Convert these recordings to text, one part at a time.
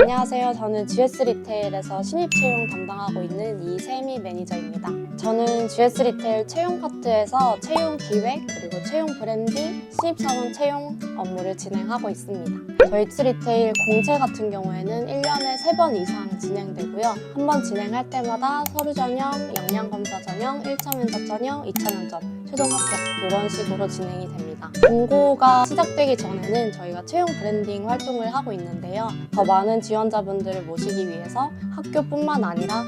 안녕하세요. 저는 GS 리테일에서 신입 채용 담당하고 있는 이세미 매니저입니다. 저는 GS 리테일 채용 파트에서 채용 기획 그리고 채용 브랜딩, 신입사원 채용 업무를 진행하고 있습니다. GS 리테일 공채 같은 경우에는 1년에 3번 이상 진행되고요. 한 번 진행할 때마다 서류 전형, 역량 검사 전형, 1차 면접 전형, 2차 면접, 최종 합격 이런 식으로 진행이 됩니다. 공고가 시작되기 전에는 저희가 채용 브랜딩 활동을 하고 있는데요. 더 많은 지원자분들을 모시기 위해서 학교뿐만 아니라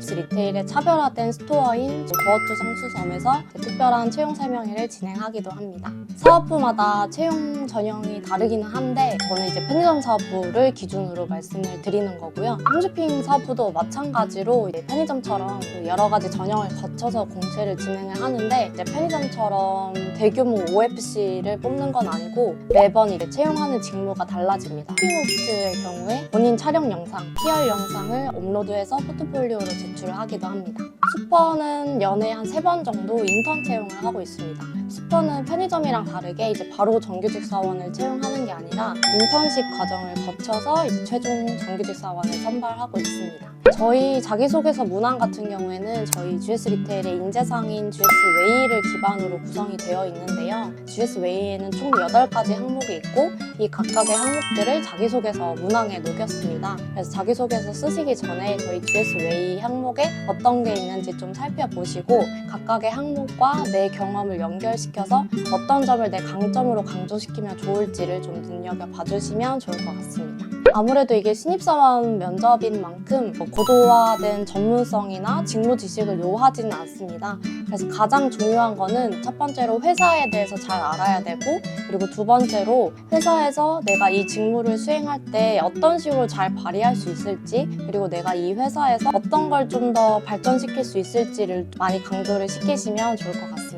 집 리테일의 차별화된 스토어인 거어투 상수섬에서 특별한 채용 설명회를 진행하기도 합니다. 사업부마다 채용 전형이 다르기는 한데 저는 이제 편의점 사업부를 기준으로 말씀을 드리는 거고요. 홈쇼핑 사업부도 마찬가지로 편의점처럼 그 여러 가지 전형을 거쳐서 공채를 진행을 하는데 이제 편의점처럼 대규모 OFC를 뽑는 건 아니고 매번 이제 채용하는 직무가 달라집니다. 쇼핑호스트의 경우에 본인 촬영 영상, PR 영상을 업로드해서 포트폴리오로 제출을 하기도 합니다. 슈퍼는 연에 한 세 번 정도 인턴 채용을 하고 있습니다. 슈퍼는 편의점이랑 다르게 이제 바로 정규직 사원을 채용하는 게 아니라 인턴십 과정을 거쳐서 이제 최종 정규직 사원을 선발하고 있습니다. 저희 자기소개서 문항 같은 경우에는 저희 GS 리테일의 인재상인 GS 웨이를 기반으로 구성이 되어 있는데요. GS 웨이에는 총 8가지 항목이 있고 이 각각의 항목들을 자기소개서 문항에 녹였습니다. 그래서 자기소개서 쓰시기 전에 저희 GS 웨이 항목에 어떤 게 있는 지 좀 살펴보시고 각각의 항목과 내 경험을 연결시켜서 어떤 점을 내 강점으로 강조시키면 좋을지를 좀 눈여겨 봐 주시면 좋을 것 같습니다. 아무래도 이게 신입사원 면접인 만큼 뭐 고도화된 전문성이나 직무 지식을 요하지는 않습니다. 그래서 가장 중요한 거는 첫 번째로 회사에 대해서 잘 알아야 되고 그리고 두 번째로 회사에서 내가 이 직무를 수행할 때 어떤 식으로 잘 발휘할 수 있을지 그리고 내가 이 회사에서 어떤 걸 좀 더 발전시킬 수 있을지를 많이 강조를 시키시면 좋을 것 같습니다.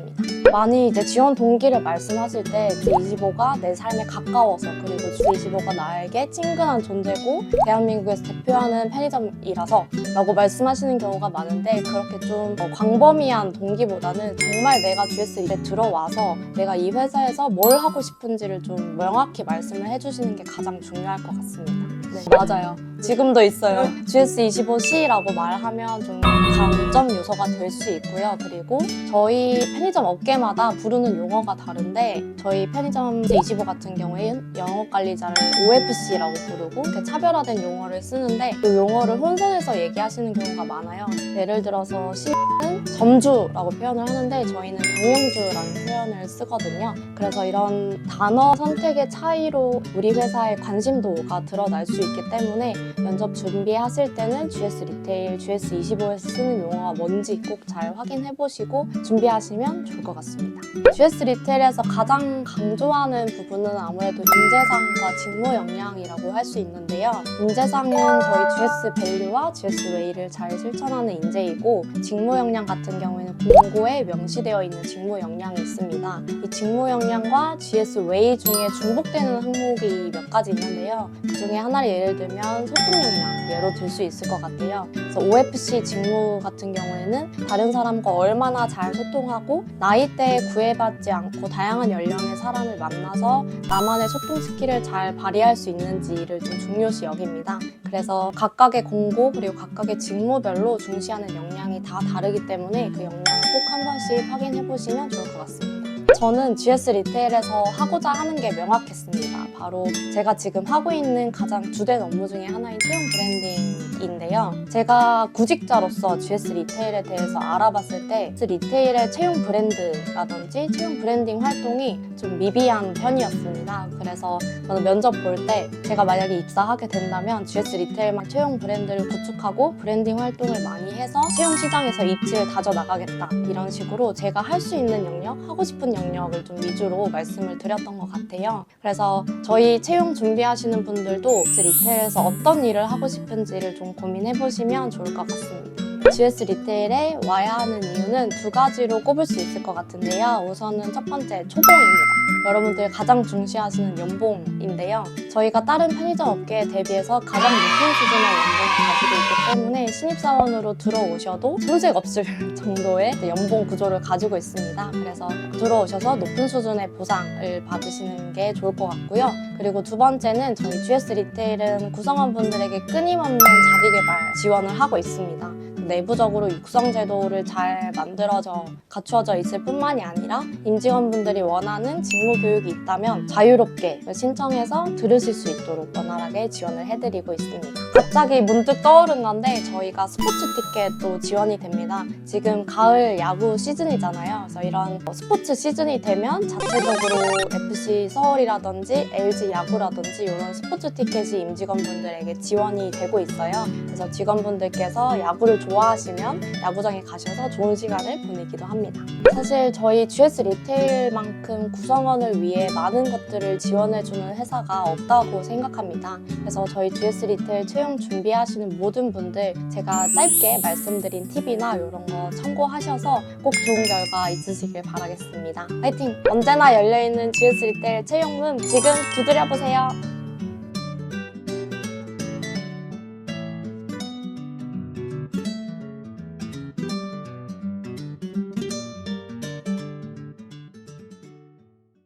많이 이제 지원 동기를 말씀하실 때 G25가 내 삶에 가까워서 그리고 G25가 나에게 친근한 존재고 대한민국에서 대표하는 편의점이라서 라고 말씀하시는 경우가 많은데 그렇게 좀 어, 광범위한 동기보다는 정말 내가 GS에 들어와서 내가 이 회사에서 뭘 하고 싶은지를 좀 명확히 말씀을 해주시는 게 가장 중요할 것 같습니다. 네, 맞아요. 지금도 있어요. GS25C라고 말하면 좀 강점 요소가 될 수 있고요. 그리고 저희 편의점 업계 마다 부르는 용어가 다른데 저희 편의점 GS25 같은 경우에는 영업 관리자를 OFC라고 부르고 이렇게 차별화된 용어를 쓰는데 그 용어를 혼선해서 얘기하시는 경우가 많아요. 예를 들어서 C는 점주라고 표현을 하는데 저희는 경영주라는 표현을 쓰거든요. 그래서 이런 단어 선택의 차이로 우리 회사의 관심도가 드러날 수 있기 때문에 면접 준비하실 때는 GS 리테일, GS25에서 쓰는 용어가 뭔지 꼭 잘 확인해 보시고 준비하시면 좋을 것 같 습니다. GS 리테일에서 가장 강조하는 부분은 아무래도 인재상과 직무 역량이라고 할 수 있는데요. 인재상은 저희 GS 밸류와 GS 웨이를 잘 실천하는 인재이고 직무 역량 같은 경우에는 공고에 명시되어 있는 직무 역량이 있습니다. 이 직무 역량과 GS 웨이 중에 중복되는 항목이 몇 가지 있는데요. 그 중에 하나를 예를 들면 소통 역량 예로 들 수 있을 것 같아요. 그래서 OFC 직무 같은 경우에는 다른 사람과 얼마나 잘 소통하고 나이 대에 구애받지 않고 다양한 연령의 사람을 만나서 나만의 소통 스킬을 잘 발휘할 수 있는지를 좀 중요시 여깁니다. 그래서 각각의 공고 그리고 각각의 직무별로 중시하는 역량이 다 다르기 때문에 그 역량을 꼭 한 번씩 확인해 보시면 좋을 것 같습니다. 저는 GS 리테일에서 하고자 하는 게 명확했습니다. 바로 제가 지금 하고 있는 가장 주된 업무 중에 하나인 채용 브랜딩 인데요. 제가 구직자로서 GS 리테일에 대해서 알아봤을 때 GS 리테일의 채용 브랜드라든지 채용 브랜딩 활동이 좀 미비한 편이었습니다. 그래서 저는 면접 볼 때 제가 만약에 입사하게 된다면 GS 리테일만 채용 브랜드를 구축하고 브랜딩 활동을 많이 해서 채용 시장에서 입지를 다져 나가겠다 이런 식으로 제가 할 수 있는 영역, 하고 싶은 영역을 좀 위주로 말씀을 드렸던 것 같아요. 그래서 저희 채용 준비하시는 분들도 GS 리테일에서 어떤 일을 하고 싶은지를 좀 고민해 보시면 좋을 것 같습니다. GS 리테일에 와야 하는 이유는 두 가지로 꼽을 수 있을 것 같은데요. 우선은 첫 번째 초봉입니다. 여러분들 가장 중시하시는 연봉인데요. 저희가 다른 편의점 업계에 대비해서 가장 높은 수준의 연봉을 가지고 있기 때문에 신입사원으로 들어오셔도 손색 없을 정도의 연봉 구조를 가지고 있습니다. 그래서 들어오셔서 높은 수준의 보상을 받으시는 게 좋을 것 같고요. 그리고 두 번째는 저희 GS 리테일은 구성원분들에게 끊임없는 자기개발 지원을 하고 있습니다. 내부적으로 육성 제도를 잘 만들어져 갖추어져 있을 뿐만이 아니라 임직원분들이 원하는 직무 교육이 있다면 자유롭게 신청해서 들으실 수 있도록 원활하게 지원을 해드리고 있습니다. 갑자기 문득 떠오른 건데 저희가 스포츠 티켓도 지원이 됩니다. 지금 가을 야구 시즌이잖아요. 그래서 이런 스포츠 시즌이 되면 자체적으로 FC 서울이라든지 LG 야구라든지 이런 스포츠 티켓이 임직원분들에게 지원이 되고 있어요. 그래서 직원분들께서 야구를 좋아하시면 야구장에 가셔서 좋은 시간을 보내기도 합니다. 사실 저희 GS 리테일만큼 구성원을 위해 많은 것들을 지원해주는 회사가 없다고 생각합니다. 그래서 저희 GS 리테일 채용 준비하시는 모든 분들 제가 짧게 말씀드린 팁이나 이런 거 참고하셔서 꼭 좋은 결과 있으시길 바라겠습니다. 화이팅! 언제나 열려있는 GS 리테일 채용문 지금 두드려보세요.